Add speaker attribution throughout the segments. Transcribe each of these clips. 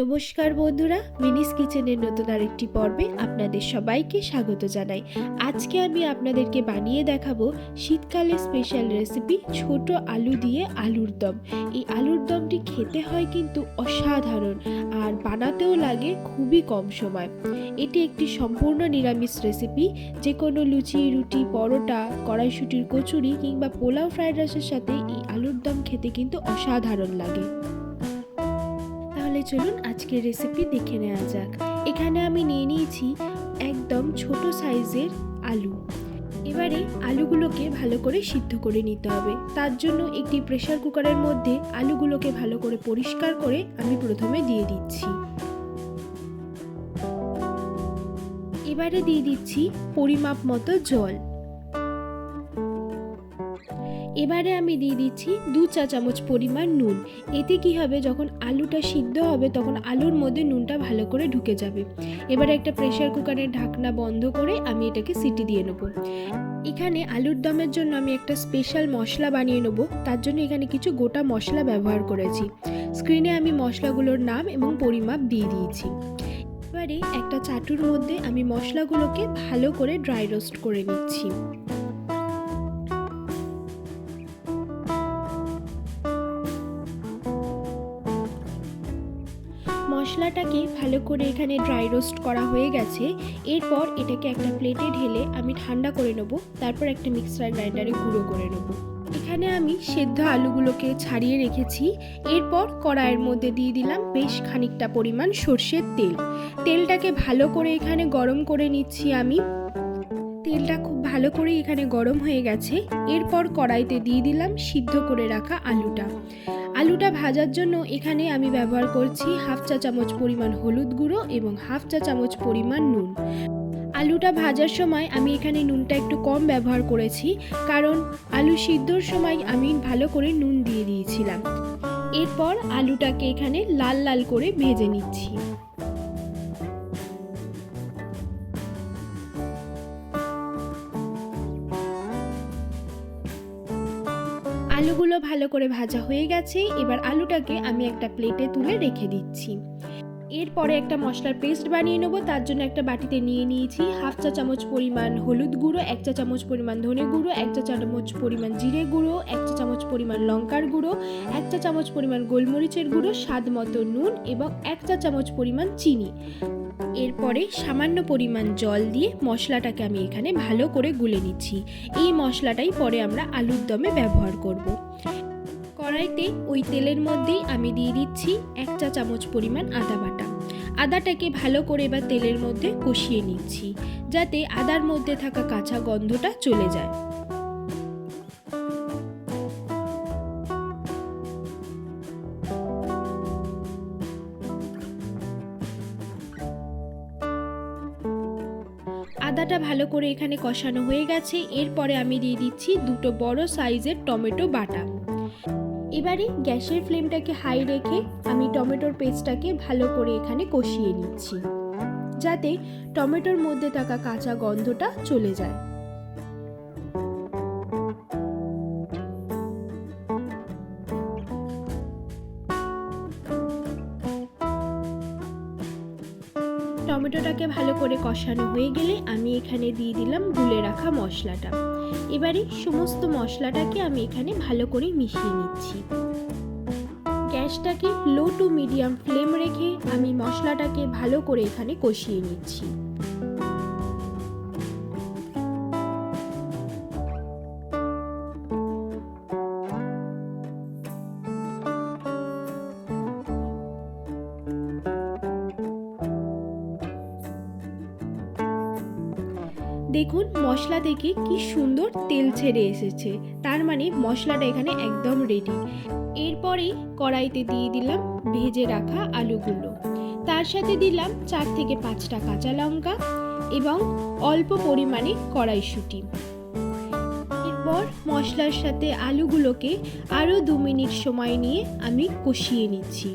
Speaker 1: নমস্কার বন্ধুরা মিনিস কিচেনের নতুন আরেকটি পর্বে আপনাদের সবাইকে স্বাগত জানাই। আজকে আমি আপনাদেরকে বানিয়ে দেখাবো শীতকালে স্পেশাল রেসিপি ছোট আলু দিয়ে আলুর দম। এই আলুর দমটি খেতে হয় কিন্তু অসাধারণ আর বানাতেও লাগে খুবই কম সময়। এটি একটি সম্পূর্ণ নিরামিষ রেসিপি যে কোনো লুচি, রুটি, পরোটা, কড়াইশুটির কচুরি কিংবা পোলাও ফ্রাইড রাইসের সাথে এই আলুর দম খেতে কিন্তু অসাধারণ লাগে। চলুন আজকের রেসিপি দেখে নেওয়া যাক। এখানে আমি নিয়ে নিয়েছি একদম ছোট সাইজের আলু। এবারে আলুগুলোকে ভালো করে সিদ্ধ করে নিতে হবে। তার জন্য একটি প্রেসার কুকারের মধ্যে আলুগুলোকে ভালো করে পরিষ্কার করে আমি প্রথমে দিয়ে দিচ্ছি। এবারে দিয়ে দিচ্ছি পরিমাপ মতো জল। এবারে আমি দিয়ে দিচ্ছি দু চা চামচ পরিমাণ নুন। এতে কি হবে? যখন আলুটা সিদ্ধ হবে, তখন আলুর মধ্যে নুনটা ভালো করে ঢুকে যাবে। এবারে একটা প্রেসার কুকারের ঢাকনা বন্ধ করে আমি এটাকে সিটি দিয়ে নেব। এখানে আলুর দমের জন্য আমি একটা স্পেশাল মশলা বানিয়ে নেব। তার জন্য এখানে কিছু গোটা মশলা ব্যবহার করেছি। স্ক্রিনে আমি মশলাগুলোর নাম এবং পরিমাপ দিয়ে দিয়েছি। এবারে একটা চাটুর মধ্যে আমি মশলাগুলোকে ভালো করে ড্রাই রোস্ট করে নিচ্ছি। মশলাটাকে ভালো করে এখানে ড্রাই রোস্ট করা হয়ে গেছে। এরপর এটাকে একটা প্লেটে ঢেলে আমি ঠান্ডা করে নেব, তারপর একটা মিক্সার গ্রাইন্ডারে গুঁড়ো করে নেব। এখানে আমি সেদ্ধ আলুগুলোকে ছাড়িয়ে রেখেছি। এরপর কড়াইয়ের মধ্যে দিয়ে দিলাম বেশ খানিকটা পরিমাণ সর্ষের তেল। তেলটাকে ভালো করে এখানে গরম করে নিচ্ছি আমি। তেলটা খুব ভালো করে এখানে গরম হয়ে গেছে। এরপর কড়াইতে দিয়ে দিলাম সিদ্ধ করে রাখা আলুটা। আলুটা ভাজার জন্য এখানে আমি ব্যবহার করছি হাফ চা চামচ পরিমাণ হলুদ গুঁড়ো এবং হাফ চা চামচ পরিমাণ নুন। আলুটা ভাজার সময় আমি এখানে নুনটা একটু কম ব্যবহার করেছি, কারণ আলু সিদ্ধর সময় আমি ভালো করে নুন দিয়ে দিয়েছিলাম। এরপর আলুটাকে এখানে লাল লাল করে ভেজে নিচ্ছি। আলুগুলো ভালো করে ভাজা হয়ে গেছে। এবার আলুটাকে আমি একটা প্লেটে তুলে রেখে দিচ্ছি। এরপরে একটা মশলার পেস্ট বানিয়ে নেব, তার জন্য একটা বাটিতে নিয়ে নিয়েছি হাফ চা চামচ পরিমাণ হলুদ গুঁড়ো, এক চা চামচ পরিমাণ ধনে গুঁড়ো, এক চা চামচ পরিমাণ জিরে গুঁড়ো, এক চা চামচ পরিমাণ লঙ্কার গুঁড়ো, এক চা চামচ পরিমাণ গোলমরিচের গুঁড়ো, স্বাদ মতো নুন এবং এক চা চামচ পরিমাণ চিনি এরপরে সামান্য পরিমাণ জল দিয়ে মশলাটাকে আমি এখানে ভালো করে গুলে নিচ্ছি এই মশলাটাই পরে আমরা আলুর দমে ব্যবহার করব। কড়াইতে ওই তেলের মধ্যেই আমি দিয়ে দিচ্ছি এক চা চামচ পরিমাণ আদা বাটা। আদাটাকে ভালো করে এবার তেলের মধ্যে কষিয়ে নিচ্ছি, যাতে আদার মধ্যে থাকা কাঁচা গন্ধটা চলে যায়। আদাটা ভালো করে এখানে কষানো হয়ে গেছে, এরপরে আমি দিয়ে দিচ্ছি দুটো বড় সাইজের টমেটো বাটা। এবারে গ্যাসের ফ্লেমটাকে হাই রেখে আমি টমেটোর পেস্টটাকে ভালো করে এখানে কষিয়ে নিচ্ছি, যাতে টমেটোর মধ্যে থাকা কাঁচা গন্ধটা চলে যায়। টমেটোটাকে ভালো করে কষানো হয়ে গেলে আমি এখানে দিয়ে দিলাম গুলে রাখা মশলাটা। এবারে সমস্ত মশলাটাকে আমি এখানে ভালো করে মিশিয়ে নিচ্ছি। গ্যাসটাকে লো টু মিডিয়াম ফ্লেম রেখে আমি মশলাটাকে ভালো করে এখানে কষিয়ে নিচ্ছি। দেখুন, মশলা থেকে কি সুন্দর তেল ছেড়ে এসেছে। তার মানে মশলাটা এখানে একদম রেডি এরপরেই কড়াইতে দিয়ে দিলাম ভেজে রাখা আলুগুলো। তার সাথে দিলাম চার থেকে পাঁচটা কাঁচা লঙ্কা এবং অল্প পরিমাণে কড়াইশুঁটি। এরপর মশলার সাথে আলুগুলোকে আরও দু মিনিট সময় নিয়ে আমি কষিয়ে নিচ্ছি।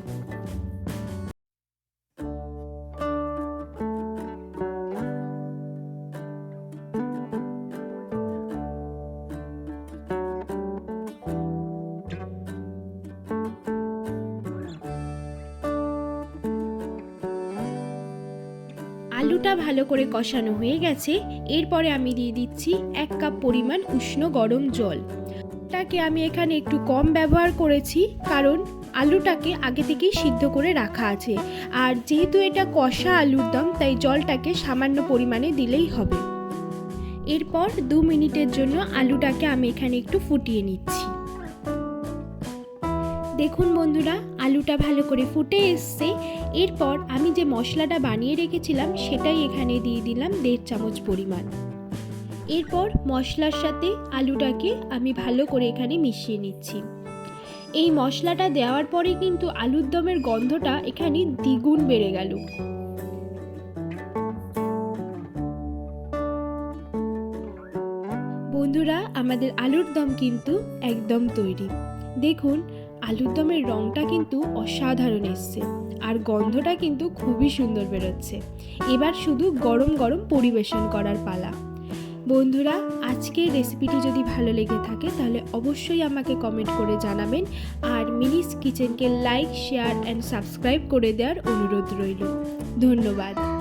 Speaker 1: আলুটা ভালো করে কষানো হয়ে গেছে, এরপরে আমি দিয়ে দিচ্ছি এক কাপ পরিমাণ উষ্ণ গরম জল। তাকে আমি এখানে একটু কম ব্যবহার করেছি, কারণ আলুটাকে আগে থেকেই সিদ্ধ করে রাখা আছে। আর যেহেতু এটা কষা আলুর দম, তাই জলটাকে সামান্য পরিমাণে দিলেই হবে। এরপর দু মিনিটের জন্য আলুটাকে আমি এখানে একটু ফুটিয়ে নিচ্ছি। দেখুন বন্ধুরা, আলুটা ভালো করে ফুটে এসছে। এরপর আমি যে মশলাটা বানিয়ে রেখেছিলাম সেটাই এখানে দিয়ে দিলাম দেড় চামচ পরিমাণ। এরপর মশলার সাথে আলুটাকে আমি ভালো করে এখানে মিশিয়ে নিচ্ছি। এই মশলাটা দেওয়ার পরে কিন্তু আলুর দমের গন্ধটা এখানে দ্বিগুণ বেড়ে গেল। বন্ধুরা, আমাদের আলুর দম কিন্তু একদম তৈরি। দেখুন আলুর দমের রঙটা কিন্তু অসাধারণ এসছে আর গন্ধটা কিন্তু খুবই সুন্দর বেরোচ্ছে। এবার শুধু গরম গরম পরিবেশন করার পালা। বন্ধুরা, আজকের রেসিপিটি যদি ভালো লেগে থাকে, তাহলে অবশ্যই আমাকে কমেন্ট করে জানাবেন আর মিনিস কিচেনকে লাইক শেয়ার অ্যান্ড সাবস্ক্রাইব করে দেওয়ার অনুরোধ রইল। ধন্যবাদ।